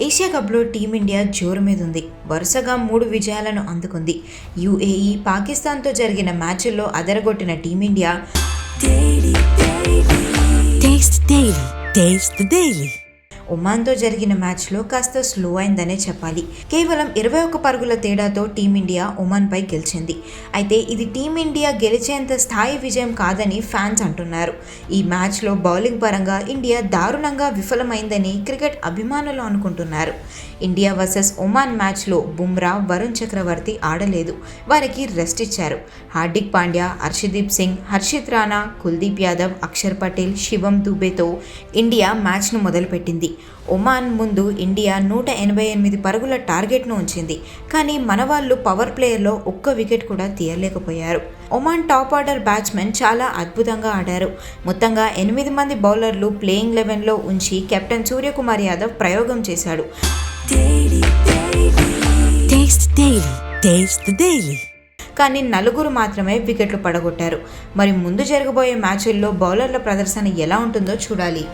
Asia కప్లో team India జోరు మీద ఉంది వరుసగా మూడు విజయాలను అందుకుంది. యుఏఈ పాకిస్తాన్తో జరిగిన మ్యాచ్ల్లో అదరగొట్టిన టీమిండియా ఒమాన్తో జరిగిన మ్యాచ్లో కాస్త స్లో అయిందనే చెప్పాలి. కేవలం ఇరవై ఒక్క పరుగుల తేడాతో టీమిండియా ఒమాన్పై గెలిచింది. అయితే ఇది టీమిండియా గెలిచేంత స్థాయి విజయం కాదని ఫ్యాన్స్ అంటున్నారు. ఈ మ్యాచ్లో బౌలింగ్ పరంగా ఇండియా దారుణంగా విఫలమైందని క్రికెట్ అభిమానులు అనుకుంటున్నారు. ఇండియా వర్సెస్ ఒమాన్ మ్యాచ్లో బుమ్రా వరుణ్ చక్రవర్తి ఆడలేదు. వారికి రెస్ట్ ఇచ్చారు. హార్దిక్ పాండ్యా హర్షదీప్ సింగ్ హర్షిత్ రాణా కుల్దీప్ యాదవ్ అక్షర్ పటేల్ శివం దుబేతో ఇండియా మ్యాచ్ను మొదలుపెట్టింది. ఒమాన్ ముందు ఇండియా నూట ఎనభై ఎనిమిది పరుగుల టార్గెట్ను ఉంచింది. కానీ మన వాళ్ళు పవర్ ప్లేయర్లో ఒక్క వికెట్ కూడా తీయలేకపోయారు. ఒమాన్ టాప్ ఆర్డర్ బ్యాట్స్మెన్ చాలా అద్భుతంగా ఆడారు. మొత్తంగా ఎనిమిది మంది బౌలర్లు ప్లేయింగ్ లెవెన్లో ఉంచి కెప్టెన్ సూర్యకుమార్ యాదవ్ ప్రయోగం చేశాడు. కానీ నలుగురు మాత్రమే వికెట్లు పడగొట్టారు. మరి ముందు జరగబోయే మ్యాచుల్లో బౌలర్ల ప్రదర్శన ఎలా ఉంటుందో చూడాలి.